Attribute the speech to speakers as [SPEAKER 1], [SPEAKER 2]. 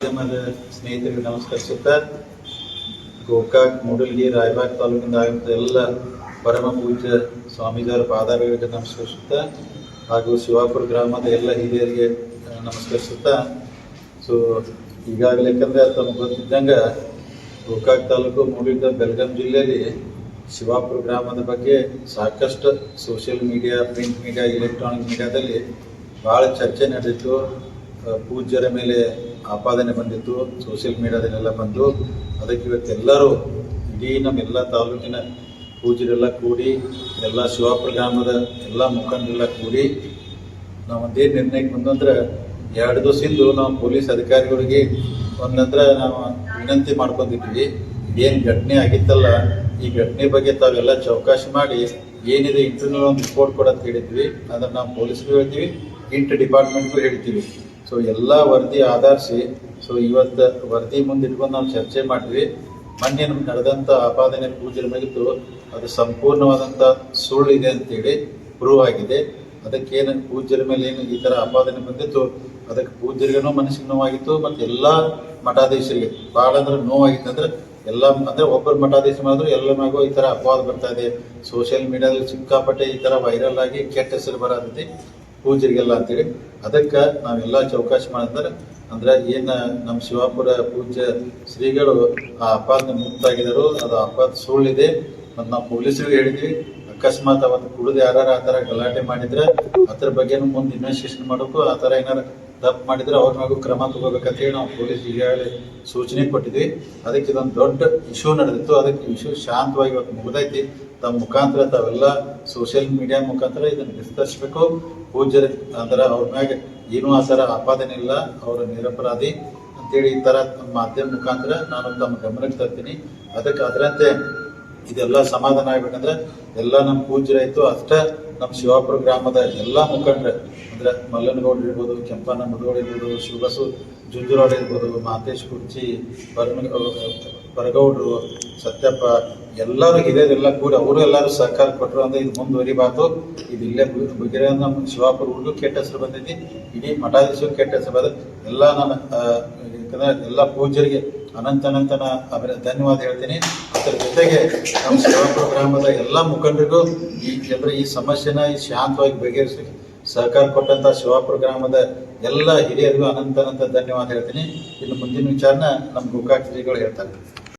[SPEAKER 1] ಮಾಧ್ಯಮದ ಸ್ನೇಹಿತರಿಗೆ ನಮಸ್ಕರಿಸುತ್ತಾ ಗೋಕಾಕ್ ಮೂಡಲಗಿ ರಾಯಬಾಗ್ ತಾಲೂಕಿಂದ ಆಗಂತ ಎಲ್ಲ ಪರಮ ಪೂಜ್ಯ ಸ್ವಾಮೀಜಿಯವರ ಪಾದಾರಗಳಿಗೆ ನಮಸ್ಕರಿಸುತ್ತಾ ಹಾಗೂ ಶಿವಾಪುರ ಗ್ರಾಮದ ಎಲ್ಲ ಹಿರಿಯರಿಗೆ ನಮಸ್ಕರಿಸುತ್ತಾ, ಸೊ, ಈಗಾಗಲೇ ಯಾಕಂದರೆ ತಮಗೆ ಗೊತ್ತಿದ್ದಂಗೆ, ಗೋಕಾಕ್ ತಾಲೂಕು ಮೂಡಿದ ಬೆಳಗಾಂ ಜಿಲ್ಲೆಯಲ್ಲಿ ಶಿವಾಪುರ ಗ್ರಾಮದ ಬಗ್ಗೆ ಸಾಕಷ್ಟು social media print media electronic ಮೀಡಿಯಾದಲ್ಲಿ ಭಾಳ ಚರ್ಚೆ ನಡೆದಿತ್ತು. ಪೂಜ್ಯರ ಮೇಲೆ ಆಪಾದನೆ ಬಂದಿತ್ತು. ಸೋಷಿಯಲ್ ಮೀಡಿಯಾದಲ್ಲೆಲ್ಲ ಬಂದು, ಅದಕ್ಕೆ ಇವತ್ತೆಲ್ಲರೂ ಇಡೀ ನಮ್ಮೆಲ್ಲ ತಾಲೂಕಿನ ಪೂಜ್ಯರೆಲ್ಲ ಕೂಡಿ, ಎಲ್ಲ ಶಿವಾಪುರ ಗ್ರಾಮದ ಎಲ್ಲ ಮುಖಂಡರೆಲ್ಲ ಕೂಡಿ ನಾವು ಒಂದೇ ನಿರ್ಣಯಕ್ಕೆ ಬಂದಂದ್ರೆ ಎರಡು ದಿವಸದಿಂದ ನಾವು ಪೊಲೀಸ್ ಅಧಿಕಾರಿಗಳಿಗೆ ಒಂದಂದ್ರ ನಾವು ವಿನಂತಿ ಮಾಡ್ಕೊಂಡಿದ್ವಿ ಏನು ಘಟನೆ ಆಗಿತ್ತಲ್ಲ, ಈ ಘಟನೆ ಬಗ್ಗೆ ತಾವೆಲ್ಲ ಚೌಕಾಶಿ ಮಾಡಿ ಏನಿದೆ ಇಂಟರ್ನಲ್ ಒಂದು ರಿಪೋರ್ಟ್ ಕೊಡೋದು ಹೇಳಿದ್ವಿ. ಅದನ್ನು ನಾವು ಪೊಲೀಸ್ಗೂ ಹೇಳ್ತೀವಿ ಇಂಟರ್ ಡಿಪಾರ್ಟ್ಮೆಂಟ್ಗೂ ಹೇಳ್ತೀವಿ. ಸೊ ಎಲ್ಲ ವರದಿ ಆಧರಿಸಿ ಸೊ ಇವತ್ತು ವರದಿ ಮುಂದೆ ಇಟ್ಕೊಂಡು ನಾವು ಚರ್ಚೆ ಮಾಡಿದ್ವಿ ಮೊನ್ನೆ ನಮ್ಗೆ ನಡೆದಂಥ ಆಪಾದನೆ ಪೂಜೆ ಮುಗಿತು ಅದು ಸಂಪೂರ್ಣವಾದಂಥ ಸುಳ್ಳು ಇದೆ ಅಂತೇಳಿ ಪ್ರೂವ್ ಆಗಿದೆ. ಅದಕ್ಕೇನು ಪೂಜ್ಯರ ಮೇಲೆ ಏನು ಈ ಥರ ಆಪಾದನೆ ಬಂದಿತ್ತು, ಅದಕ್ಕೆ ಪೂಜ್ಯರಿಗೂ ಮನಸ್ಸಿಗೆ ನೋವಾಗಿತ್ತು, ಮತ್ತು ಎಲ್ಲ ಮಠಾಧೀಶರಿಗೆ ಭಾಳ ಅಂದ್ರೆ ನೋವಾಗಿತ್ತು. ಅಂದ್ರೆ ಎಲ್ಲ, ಅಂದ್ರೆ ಒಬ್ಬರು ಮಠಾಧೀಶ ಮಾಡಿದ್ರು ಎಲ್ಲ ಮಗು ಈ ಥರ ಅಪವಾದ ಬರ್ತಾ ಇದೆ. ಸೋಷಿಯಲ್ ಮೀಡಿಯಾದಲ್ಲಿ ಸಿಕ್ಕಾಪಟ್ಟೆ ಈ ಥರ ವೈರಲ್ ಆಗಿ ಕೆಟ್ಟ ಹೆಸರು ಬರತೈತಿ ಪೂಜ್ಯರಿಗೆಲ್ಲ ಅಂತೇಳಿ, ಅದಕ್ಕೆ ನಾವೆಲ್ಲ ಚೌಕಾಶಿ ಮಾಡಿದ್ರೆ ಅಂದ್ರೆ ಏನು ನಮ್ಮ ಶಿವಾಪುರ ಪೂಜ್ಯ ಶ್ರೀಗಳು ಆ ಅಪಾದ ಮುಕ್ತಾಗಿದ್ದರು, ಅದು ಅಪಾದ ಸುಳ್ಳಿದೆ. ಮತ್ತು ನಾವು ಪೊಲೀಸರಿಗೆ ಹೇಳಿದ್ವಿ, ಅಕಸ್ಮಾತ್ ಅವತ್ತು ಕುಡಿದು ಯಾರು ಆ ಥರ ಗಲಾಟೆ ಮಾಡಿದ್ರೆ, ಅದ್ರ ಬಗ್ಗೆನೂ ಮುಂದೆ ಇನ್ವೆಸ್ಟಿಗೇಷನ್ ಮಾಡಬೇಕು, ಆ ಥರ ಏನಾರು ತಪ್ಪು ಮಾಡಿದ್ರೆ ಅವ್ರ ಮಗು ಕ್ರಮ ತಗೋಬೇಕಂತ ಹೇಳಿ ನಾವು ಪೊಲೀಸ್ ಈಗಾಗಲೇ ಸೂಚನೆ ಕೊಟ್ಟಿದ್ವಿ. ಅದಕ್ಕೆ ಇದೊಂದು ದೊಡ್ಡ ಇಶ್ಯೂ ನಡೆದಿತ್ತು. ಅದಕ್ಕೆ ಇಶ್ಯೂ ಶಾಂತವಾಗಿ ಇವತ್ತು ಮುಗಿದೈತಿ. ತಮ್ಮ ಮುಖಾಂತರ ತಾವೆಲ್ಲ ಸೋಷಿಯಲ್ ಮೀಡಿಯಾ ಮುಖಾಂತರ ಇದನ್ನು ವಿಸ್ತರಿಸಬೇಕು ಪೂಜ್ಯರ ಅಂದ್ರೆ ಅವ್ರ ಮ್ಯಾಗೆ ಏನೂ ಆ ಥರ ಆಪಾದನೆ ಇಲ್ಲ. ಅವರು ನಿರಪರಾಧಿ ಅಂತೇಳಿ ಈ ಥರ ಮಾಧ್ಯಮ ಮುಖಾಂತರ ನಾನು ತಮ್ಮ ಗಮನಕ್ಕೆ ತರ್ತೀನಿ. ಅದಕ್ಕೆ ಅದರಂತೆ ಇದೆಲ್ಲ ಸಮಾಧಾನ ಆಗ್ಬೇಕಂದ್ರೆ ಎಲ್ಲ ನಮ್ಮ ಪೂಜ್ಯರಾಯಿತು. ಅಷ್ಟೇ ನಮ್ಮ ಶಿವಾಪುರ ಗ್ರಾಮದ ಎಲ್ಲ ಮುಖಂಡ್ರೆ, ಅಂದ್ರೆ ಮಲ್ಲನಗೌಡ ಇರ್ಬೋದು ಕೆಂಪನ ಮುದಗೌಡ ಇರ್ಬೋದು, ಶಿವಬಸು ಜುಂಜುರಾಡ್ ಇರ್ಬೋದು, ಮಾತೇಶ್ ಕುರ್ಚಿ ಪರಮ ಪರಗೌಡ್ರು ಸತ್ಯಪ್ಪ, ಎಲ್ಲರೂ ಹಿರಿಯರೆಲ್ಲ ಕೂಡ ಅವರು ಎಲ್ಲರೂ ಸಹಕಾರ ಕೊಟ್ಟರು ಅಂದ್ರೆ ಇದು ಮುಂದುವರಿಬಾರ್ದು. ಇದು ಇಲ್ಲೇ ಬಗೆರೆ ನಮ್ಮ ಶಿವಾಪುರ ಊರಿಗೂ ಕೆಟ್ಟ ಹೆಸರು ಬಂದೈತಿ, ಇಡೀ ಮಠಾಧೀಶರು ಕೆಟ್ಟ ಹೆಸರು ಬಂದ ಎಲ್ಲ ನನ್ನ ಎಲ್ಲ ಪೂಜ್ಯರಿಗೆ ಅನಂತ ಅನಂತನ ಅವರ ಧನ್ಯವಾದ ಹೇಳ್ತೀನಿ. ಅದರ ಜೊತೆಗೆ ನಮ್ಮ ಶಿವಾಪುರ ಗ್ರಾಮದ ಎಲ್ಲ ಮುಖಂಡರಿಗೂ ಈ ಜನರ ಈ ಸಮಸ್ಯೆನ ಈ ಶಾಂತವಾಗಿ ಬಗೆಹರಿಸಿ ಸಹಕಾರ ಕೊಟ್ಟಂತ ಶಿವಾಪುರ ಗ್ರಾಮದ ಎಲ್ಲ ಹಿರಿಯರಿಗೂ ಅನಂತ ಅನಂತ ಧನ್ಯವಾದ ಹೇಳ್ತೀನಿ. ಇನ್ನು ಮುಂದಿನ ವಿಚಾರನ ನಮ್ಮ ಗೋಕಾಕ್ ಹೇಳ್ತಾರೆ.